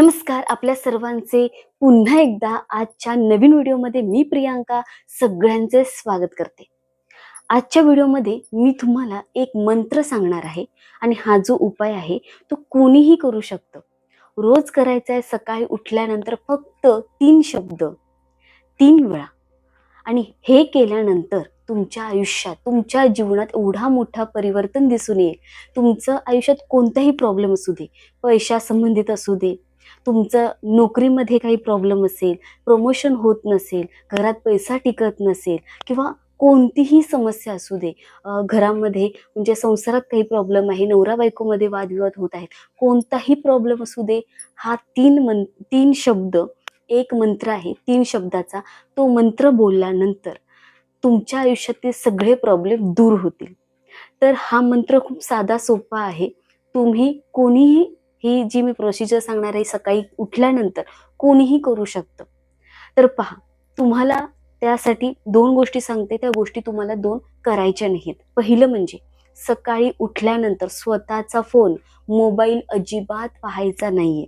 नमस्कार आपल्या सर्वांचे पुन्हा एकदा आजच्या नवीन व्हिडिओमध्ये मी प्रियांका सगळ्यांचे स्वागत करते. आजच्या व्हिडिओमध्ये मी तुम्हाला एक मंत्र सांगणार आहे आणि हा जो उपाय आहे तो कोणीही करू शकतं. रोज करायचा आहे सकाळी उठल्यानंतर फक्त तीन शब्द तीन वेळा. आणि हे केल्यानंतर तुमच्या आयुष्यात तुमच्या जीवनात एवढा मोठा परिवर्तन दिसून येईल. तुमचं आयुष्यात कोणताही प्रॉब्लेम असू दे पैशासंबंधित असू दे तुमचं नोकरीमध्ये काही प्रॉब्लेम असेल प्रमोशन होत नसेल घरात पैसा टिकत नसेल किंवा कोणतीही समस्या असू दे घरामध्ये म्हणजे संसारात काही प्रॉब्लेम आहे नवरा बायकोमध्ये वादविवाद होत आहेत कोणताही प्रॉब्लेम असू दे हा तीन मं तीन शब्द एक मंत्र आहे तीन शब्दाचा तो मंत्र बोलल्यानंतर तुमच्या आयुष्यातील सगळे प्रॉब्लेम दूर होतील. तर हा मंत्र खूप साधा सोपा आहे. तुम्ही कोणीही ही जी मी प्रोसिजर सांगणार आहे सकाळी उठल्यानंतर कोणीही करू शकतं. तर पहा तुम्हाला त्यासाठी दोन गोष्टी सांगते त्या गोष्टी तुम्हाला दोन करायच्या नाहीत. पहिलं म्हणजे सकाळी उठल्यानंतर स्वतःचा फोन मोबाईल अजिबात पाहायचा नाहीये.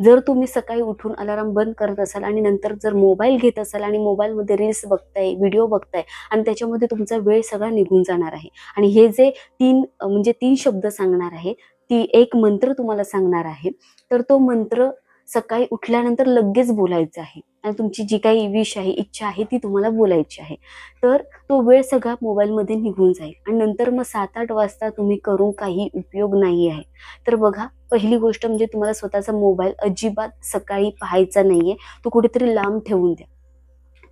जर तुम्ही सकाळी उठून अलाराम बंद करत असाल आणि नंतर जर मोबाईल घेत असाल आणि मोबाईलमध्ये रील्स बघताय व्हिडिओ बघताय आणि त्याच्यामध्ये तुमचा वेळ सगळा निघून जाणार आहे. आणि हे जे तीन म्हणजे तीन शब्द सांगणार आहे ती एक मंत्र तुम्हाला सांगणार आहे. तर तो मंत्र सकाळी उठल्यानंतर लगेच बोलायचा आहे. आणि तुमची जी काही विश आहे इच्छा आहे ती तुम्हाला बोलायची आहे. तर तो वेळ सगळा मोबाईलमध्ये निघून जाईल. आणि नंतर मग सात आठ वाजता तुम्ही करून काही उपयोग नाही आहे. तर बघा पहिली गोष्ट म्हणजे तुम्हाला स्वतःचा मोबाईल अजिबात सकाळी पाहायचा नाहीये. तो कुठेतरी लांब ठेवून द्या.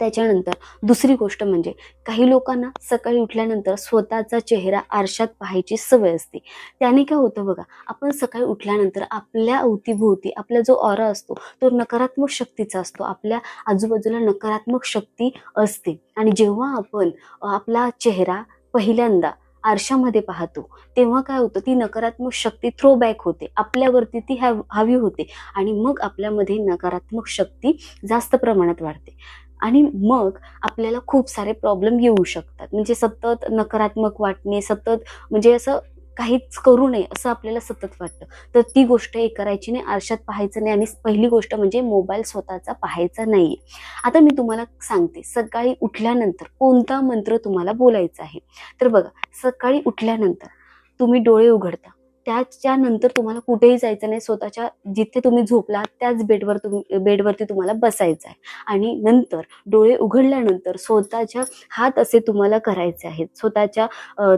त्याच्यानंतर दुसरी गोष्ट म्हणजे काही लोकांना सकाळी उठल्यानंतर स्वतःचा चेहरा आरशात पाहायची सवय असते. त्याने काय होतं बघा आपण सकाळी उठल्यानंतर आपल्या अवतीभोवती आपला जो ऑरा असतो तो नकारात्मक शक्तीचा असतो. आपल्या आजूबाजूला नकारात्मक शक्ती असते. आणि जेव्हा आपण आपला चेहरा पहिल्यांदा आरशामध्ये पाहतो तेव्हा काय होतं ती नकारात्मक शक्ती थ्रो बॅक होते. आपल्यावरती ती हॅव हवी होते. आणि मग आपल्यामध्ये नकारात्मक शक्ती जास्त प्रमाणात वाढते. आणि मग आपल्याला खूप सारे प्रॉब्लेम येऊ शकतात. म्हणजे सतत नकारात्मक वाटणे सतत म्हणजे असं काहीच करू नये असं आपल्याला सतत वाटतं. तर ती गोष्ट हे करायची नाही आरशात पाहायचं नाही आणि पहिली गोष्ट म्हणजे मोबाईल स्वतःचा पाहायचा नाही आता मी तुम्हाला सांगते सकाळी उठल्यानंतर कोणता मंत्र तुम्हाला बोलायचा आहे? तर बघा सकाळी उठल्यानंतर तुम्ही डोळे उघडता. त्याच्यानंतर तुम्हाला कुठेही जायचं नाही. स्वतःच्या जिथे तुम्ही झोपला त्याच बेडवर तुम्ही बेडवरती तुम्हाला बसायचं आहे आणि नंतर डोळे उघडल्यानंतर स्वतःच्या हात असे तुम्हाला करायचे आहेत. स्वतःच्या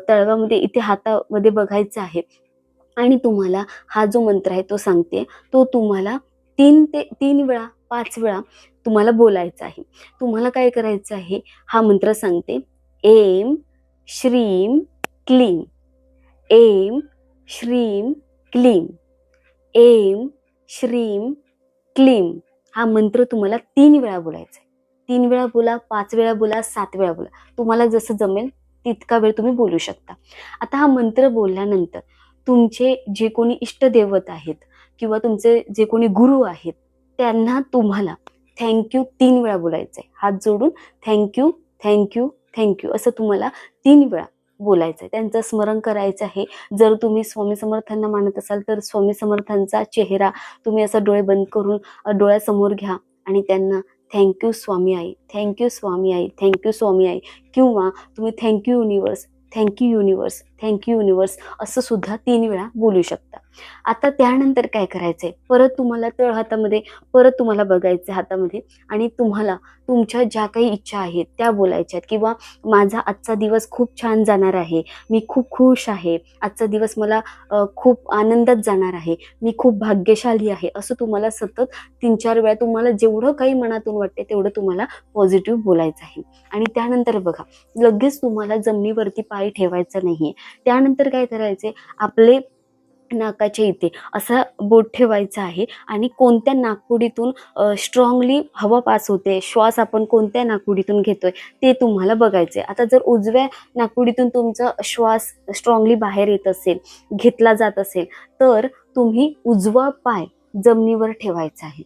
तळव्यामध्ये इथे हातामध्ये बघायचं आहे. आणि तुम्हाला हा जो मंत्र आहे तो सांगते. तो तुम्हाला तीन ते तीन वेळा पाच वेळा तुम्हाला बोलायचा आहे. तुम्हाला काय करायचं आहे? हा मंत्र सांगते. एम श्रीम क्लीम. एम श्रीम क्लीम एम श्रीम क्लीम हा मंत्र तुम्हाला तीन वेळा बोलायचा आहे तीन वेळा बोला पाच वेळा बोला सात वेळा बोला. तुम्हाला जसं जमेल तितका वेळ तुम्ही बोलू शकता. आता हा मंत्र बोलल्यानंतर तुमचे जे कोणी इष्टदेवत आहेत किंवा तुमचे जे कोणी गुरु आहेत त्यांना तुम्हाला थँक्यू तीन वेळा बोलायचं आहे हात जोडून थँक्यू थँक्यू थँक्यू असं तुम्हाला तीन वेळा बोलायचं आहे त्यांचं स्मरण करायचं आहे. जर तुम्ही स्वामी समर्थांना मानत असाल तर स्वामी समर्थांचा चेहरा तुम्ही असा डोळे बंद करून डोळ्यासमोर घ्या आणि त्यांना थँक्यू स्वामी आई थँक्यू स्वामी आई थँक्यू स्वामी आई किंवा तुम्ही thank you universe thank you universe thank you universe असं सुद्धा तीन वेळा बोलू शकता. आता त्यानंतर काय करायचंय? परत तुम्हाला तळ हातामध्ये परत तुम्हाला बघायचं हातामध्ये आणि तुम्हाला तुमच्या ज्या काही इच्छा आहेत त्या बोलायच्या आहेत. किंवा माझा आजचा दिवस खूप छान जाणार आहे. मी खूप खुश आहे. आजचा दिवस मला खूप आनंदात जाणार आहे. मी खूप भाग्यशाली आहे. असं तुम्हाला सतत तीन चार वेळा तुम्हाला जेवढं काही मनातून वाटते तेवढं तुम्हाला पॉझिटिव्ह बोलायचं आहे. आणि त्यानंतर बघा लगेच तुम्हाला जमिनीवरती पाय ठेवायचा नाहीये. त्यानंतर काय करायचे? आपले नाकाच्या इथे असा बोट ठेवायचा आहे आणि कोणत्या नाकपुडीतून स्ट्रॉंगली हवा पास होते श्वास आपण कोणत्या नाकपुडीतून घेतोय ते तुम्हाला बघायचे आता जर उजव्या नाकपुडीतून तुमचा श्वास स्ट्रॉंगली बाहेर येत असेल घेतला जात असेल तर तुम्ही उजवा पाय जमिनीवर ठेवायचा आहे.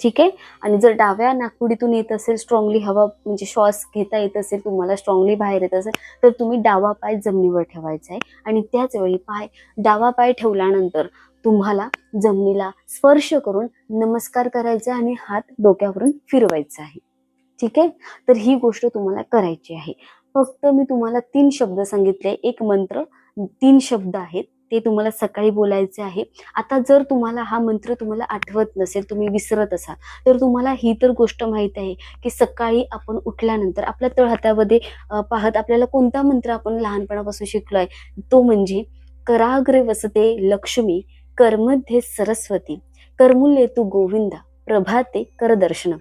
ठीक आहे? आणि जर डाव्या नाकपुडीतून येत असेल स्ट्रॉंगली हवा म्हणजे श्वास घेता येत असेल तुम्हाला स्ट्रॉंगली बाहेर येत असेल तर तुम्ही डावा पाय जमिनीवर ठेवायचा आहे. आणि त्याच वेळी पाय डावा पाय ठेवल्यानंतर तुम्हाला जमिनीला स्पर्श करून नमस्कार करायचा आणि हात डोक्यावरून फिरवायचा आहे. ठीक आहे? तर ही गोष्ट तुम्हाला करायची आहे. फक्त मी तुम्हाला तीन शब्द सांगितले. एक मंत्र तीन शब्द आहेत. ते तुम्हाला सकाळी बोलायचे आहे. आता जर तुम्हाला हा मंत्र तुम्हाला आठवत नसेल तुम्ही विसरत असाल तर तुम्हाला ही तर गोष्ट माहीत आहे की सकाळी आपण उठल्यानंतर आपल्या तळहातामध्ये पाहत आपल्याला कोणता मंत्र आपण लहानपणापासून शिकलो आहे? तो म्हणजे कराग्रे वसते लक्ष्मी कर्मध्ये सरस्वती कर्मुल्ये तू गोविंदा प्रभाते करदर्शन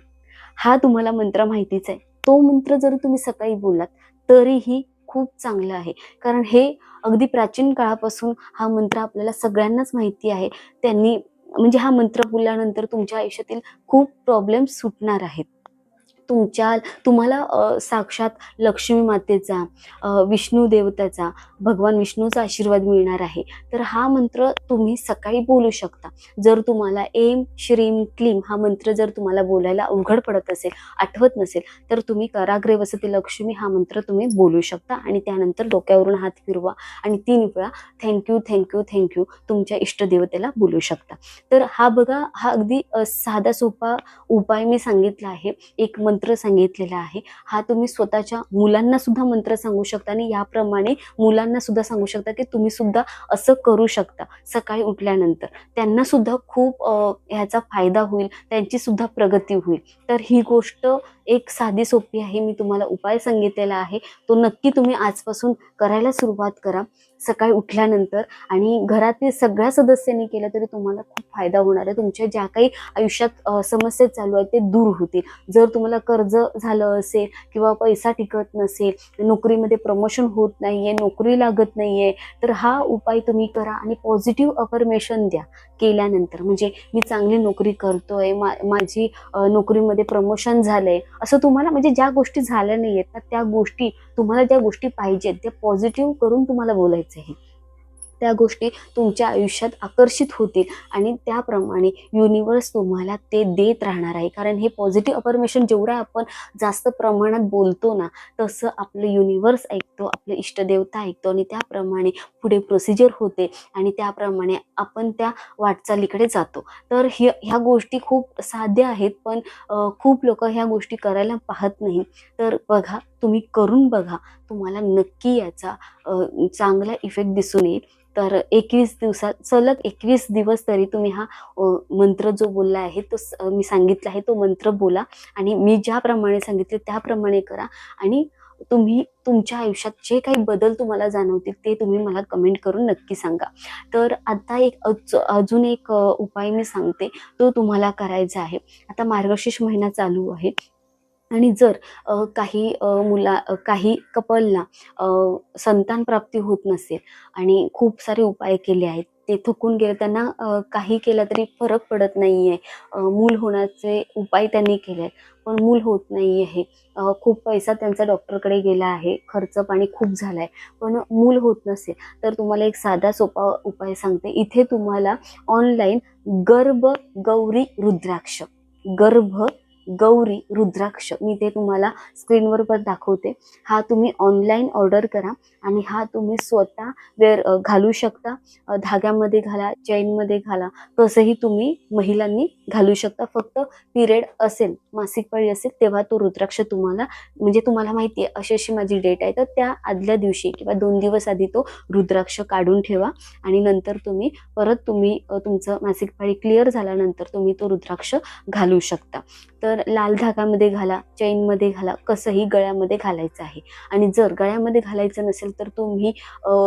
हा तुम्हाला मंत्र माहितीच आहे. तो मंत्र जर तुम्ही सकाळी बोललात तरीही खूप चांगलं आहे. कारण हे अगदी प्राचीन काळापासून हा मंत्र आपल्याला सगळ्यांनाच माहिती आहे. त्यांनी म्हणजे हा मंत्र बोलल्यानंतर तुमच्या आयुष्यातील खूप प्रॉब्लेम सुटणार आहेत. तुमच्या तुम्हाला साक्षात लक्ष्मी मातेचा विष्णू देवताचा भगवान विष्णूचा आशीर्वाद मिळणार आहे. तर हा मंत्र तुम्ही सकाळी बोलू शकता. जर तुम्हाला एम श्रीम क्लीम हा मंत्र जर तुम्हाला बोलायला अवघड पडत असेल आठवत नसेल तर तुम्ही कराग्रे वसती लक्ष्मी हा मंत्र तुम्ही बोलू शकता आणि त्यानंतर डोक्यावरून हात फिरवा आणि तीन वेळा थँक्यू थँक्यू थँक्यू तुमच्या इष्टदेवतेला बोलू शकता. तर हा बघा हा अगदी साधा सोपा उपाय मी सांगितला आहे. एक मंत्र मंत्र सांगितलेला आहे. हा तुम्ही स्वतःच्या मुलांना सुद्धा मंत्र सांगू शकता आणि याप्रमाणे मुलांना सुद्धा सांगू शकता की तुम्ही सुद्धा असं करू शकता सकाळी उठल्यानंतर. त्यांना सुद्धा खूप ह्याचा फायदा होईल त्यांची सुद्धा प्रगती होईल. तर ही गोष्ट एक साधी सोपी आहे मी तुम्हाला उपाय सांगितलेला आहे. तो नक्की तुम्ही आजपासून करायला सुरुवात करा सकाळी उठल्यानंतर आणि घरातील सगळ्या सदस्यांनी केलं तरी तुम्हाला खूप फायदा होणार आहे. तुमच्या ज्या काही आयुष्यात समस्या चालू आहेत ते दूर होतील. जर तुम्हाला कर्ज झालं असेल किंवा पैसा टिकत नसेल नोकरीमध्ये प्रमोशन होत नाहीये नोकरी लागत नाहीये तर हा उपाय तुम्ही करा आणि पॉझिटिव्ह अफर्मेशन द्या केल्यानंतर. म्हणजे मी चांगली नोकरी करतोय मा माझी नोकरीमध्ये प्रमोशन झालंय असं तुम्हाला म्हणजे ज्या गोष्टी झाल्या नाही आहेत ना त्या गोष्टी तुम्हाला ज्या गोष्टी पाहिजेत त्या पॉझिटिव्ह करून तुम्हाला बोलायचं आहे त्या गोष्टी तुमच्या आयुष्यात आकर्षित होतील. आणि त्याप्रमाणे युनिवर्स तुम्हाला ते देत राहणार आहे. कारण हे पॉझिटिव्ह अफर्मेशन जेवढं आपण जास्त प्रमाणात बोलतो ना तसं आपलं युनिवर्स ऐकतो आपलं इष्टदेवता ऐकतो आणि त्याप्रमाणे पुढे प्रोसिजर होते आणि त्याप्रमाणे आपण त्या वाटचालीकडे जातो. तर ह्या ह्या गोष्टी खूप साध्या आहेत पण खूप लोक ह्या गोष्टी करायला पाहत नाही. तर बघा तुम्ही करून बघा. तुम्हाला नक्की याचा चांगला इफेक्ट दिसून येईल. तर एकवीस दिवसात सलग एकवीस दिवस तरी तुम्ही हा मंत्र जो बोलला आहे तो स- मी सांगितला आहे तो मंत्र बोला. आणि मी ज्याप्रमाणे सांगितले त्याप्रमाणे करा. आणि तुम्ही तुमच्या आयुष्यात जे काही बदल तुम्हाला जाणवतील ते तुम्ही मला कमेंट करून नक्की सांगा. तर आता एक अज- अजून एक उपाय मी सांगते. तो तुम्हाला करायचा आहे. आता मार्गशीर्ष महिना चालू आहे. आणि जर काही मुला काही कपलला संतान प्राप्ती होत नसेल आणि खूप सारे उपाय केले आहेत ते थकून गेले त्यांना काही केलं तरी फरक पडत नाही आहे मूल होण्याचे उपाय त्यांनी केले आहेत पण मूल होत नाही आहे खूप पैसा त्यांचा डॉक्टरकडे गेला आहे खर्च पाणी खूप झाला आहे पण मूल होत नसेल तर तुम्हाला एक साधा सोपा उपाय सांगते. इथे तुम्हाला ऑनलाईन गर्भ गौरी रुद्राक्ष गर्भ गौरी रुद्राक्ष मी ते तुम्हाला स्क्रीनवर पण दाखवते. हा तुम्ही ऑनलाईन ऑर्डर करा आणि हा तुम्ही स्वतः वेअर घालू शकता. धाग्यामध्ये घाला चैनमध्ये घाला तसंही तुम्ही महिलांनी घालू शकता. फक्त पिरियड असेल मासिक पाळी असेल तेव्हा तो रुद्राक्ष तुम्हाला म्हणजे तुम्हाला माहिती आहे अशी अशी माझी डेट आहे. तर त्या आदल्या दिवशी किंवा दोन दिवस आधी तो रुद्राक्ष काढून ठेवा आणि नंतर तुम्ही परत तुम्ही तुमचं मासिक पाळी क्लिअर झाल्यानंतर तुम्ही तो रुद्राक्ष घालू शकता. तर तर लाल धागामध्ये घाला चैनमध्ये घाला कसंही गळ्यामध्ये घालायचं आहे. आणि जर गळ्यामध्ये घालायचं नसेल तर तुम्ही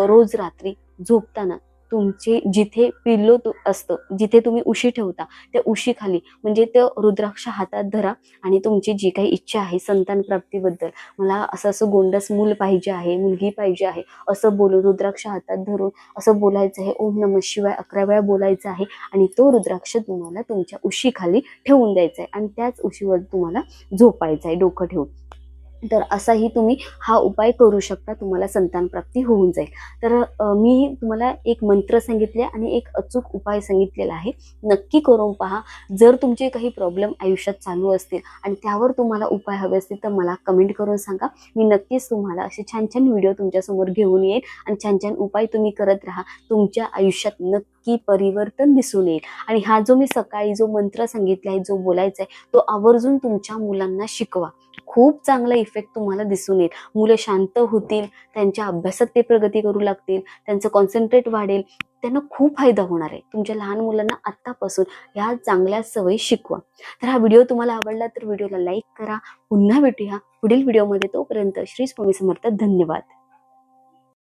रोज रात्री झोपताना तुमचे जिथे पिल्लो तु असतं जिथे तुम्ही उशी ठेवता त्या उशीखाली म्हणजे ते रुद्राक्ष हातात धरा आणि तुमची जी काही इच्छा आहे संतान प्राप्तीबद्दल मला असं असं गोंडस मूल पाहिजे आहे मुलगी पाहिजे आहे असं बोलून रुद्राक्ष हातात धरून असं बोलायचं आहे ओम नम शिवाय अकरा वेळा बोलायचं आहे आणि तो रुद्राक्ष तुम्हाला तुमच्या उशीखाली ठेवून द्यायचा आहे आणि त्याच उशीवर तुम्हाला झोपायचं आहे डोकं ठेवून. तर असाही तुम्ही हा उपाय करू शकता. तुम्हाला संतान प्राप्ती होऊन जाईल. तर मी तुम्हाला एक मंत्र सांगितले आणि एक अचूक उपाय सांगितलेला आहे. नक्की करून पहा. जर तुमचे काही प्रॉब्लेम आयुष्यात चालू असतील आणि त्यावर तुम्हाला उपाय हवे असतील तर मला कमेंट करून सांगा. मी नक्कीच तुम्हाला असे छान छान व्हिडिओ तुमच्यासमोर घेऊन येईल आणि छान छान उपाय तुम्ही करत राहा. तुमच्या आयुष्यात नक्की परिवर्तन दिसून येईल. आणि हा जो मी सकाळी जो मंत्र सांगितला आहे जो बोलायचा आहे तो आवर्जून तुमच्या मुलांना शिकवा. खूप चांगला इफेक्ट तुम्हाला दिसून येईल. मुलं शांत होतील त्यांच्या अभ्यासात ते प्रगती करू लागतील त्यांचं कॉन्सन्ट्रेट वाढेल त्यांना खूप फायदा होणार आहे. तुमच्या लहान मुलांना आत्तापासून ह्या चांगल्या सवयी शिकवा. तर हा व्हिडिओ तुम्हाला आवडला तर व्हिडिओला लाईक करा. पुन्हा भेटूया पुढील व्हिडिओमध्ये तोपर्यंत श्री स्वामी समर्थ. धन्यवाद.